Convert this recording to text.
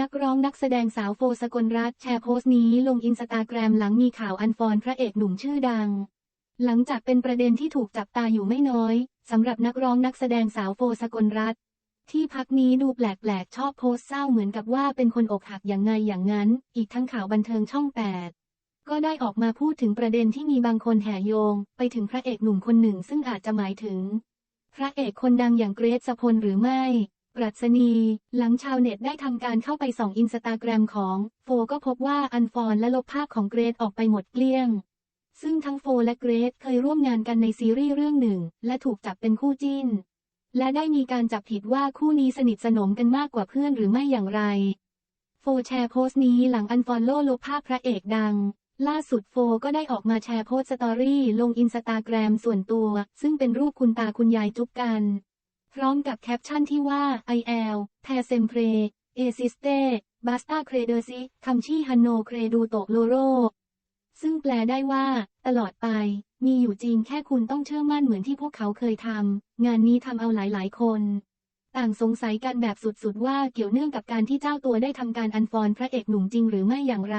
นักร้องนักแสดงสาวโฟสกลรัตแชร์โพสต์นี้ลงอินสตาแกรมหลังมีข่าวอันฟอนพระเอกหนุ่มชื่อดัง หลังจากเป็นประเด็นที่ถูกจับตาอยู่ไม่น้อยสำหรับนักร้องนักแสดงสาวโฟสกลรัตที่พักนี้ดูแปลกๆชอบโพสต์เศร้าเหมือนกับว่าเป็นคนอกหักอย่างไงอย่างนั้น อีกทั้งข่าวบันเทิงช่องแปดก็ได้ออกมาพูดถึงประเด็นที่มีบางคนแห่โยง ไปถึงพระเอกหนุ่มคนหนึ่งซึ่งอาจจะหมายถึง พระเอกคนดังอย่างเกรซสพลหรือไม่ ปรัชนีหลังชาวเน็ตได้ทำการเข้าไปส่องอินสตาแกรมของโฟก็พบว่าอันฟอนและลบภาพของเกรซออกไปหมดเกลี้ยง ซึ่งทั้งโฟและเกรซเคยร่วมงานกันในซีรีส์เรื่องหนึ่ง และถูกจับเป็นคู่จิ้น และได้มีการจับผิดว่าคู่นี้สนิทสนมกันมากกว่าเพื่อนหรือไม่อย่างไร โฟแชร์โพสต์นี้หลังอันฟอลโล่ลบภาพพระเอกดัง ล่าสุดโฟก็ได้ออกมาแชร์โพสต์สตอรี่ลงอินสตาแกรมส่วนตัว ซึ่งเป็นรูปคุณตาคุณยายจุ๊บกัน พร้อมกับแคปชั่นที่ว่า I L แพเซมเพรเอซิสเตบาสตาเครเดอซิคัมชีฮันโนเครดูโตโลโร ซึ่งแปลได้ว่า ตลอดไป มีอยู่จริงแค่คุณต้องเชื่อมั่นเหมือนที่พวกเขาเคยทำ งานนี้ทำเอาหลายๆ คน ต่างสงสัยกันแบบสุดๆ ว่าเกี่ยวเนื่องกับการที่เจ้าตัวได้ทำการอันฟอนพระเอกหนุ่มจริงหรือไม่อย่างไร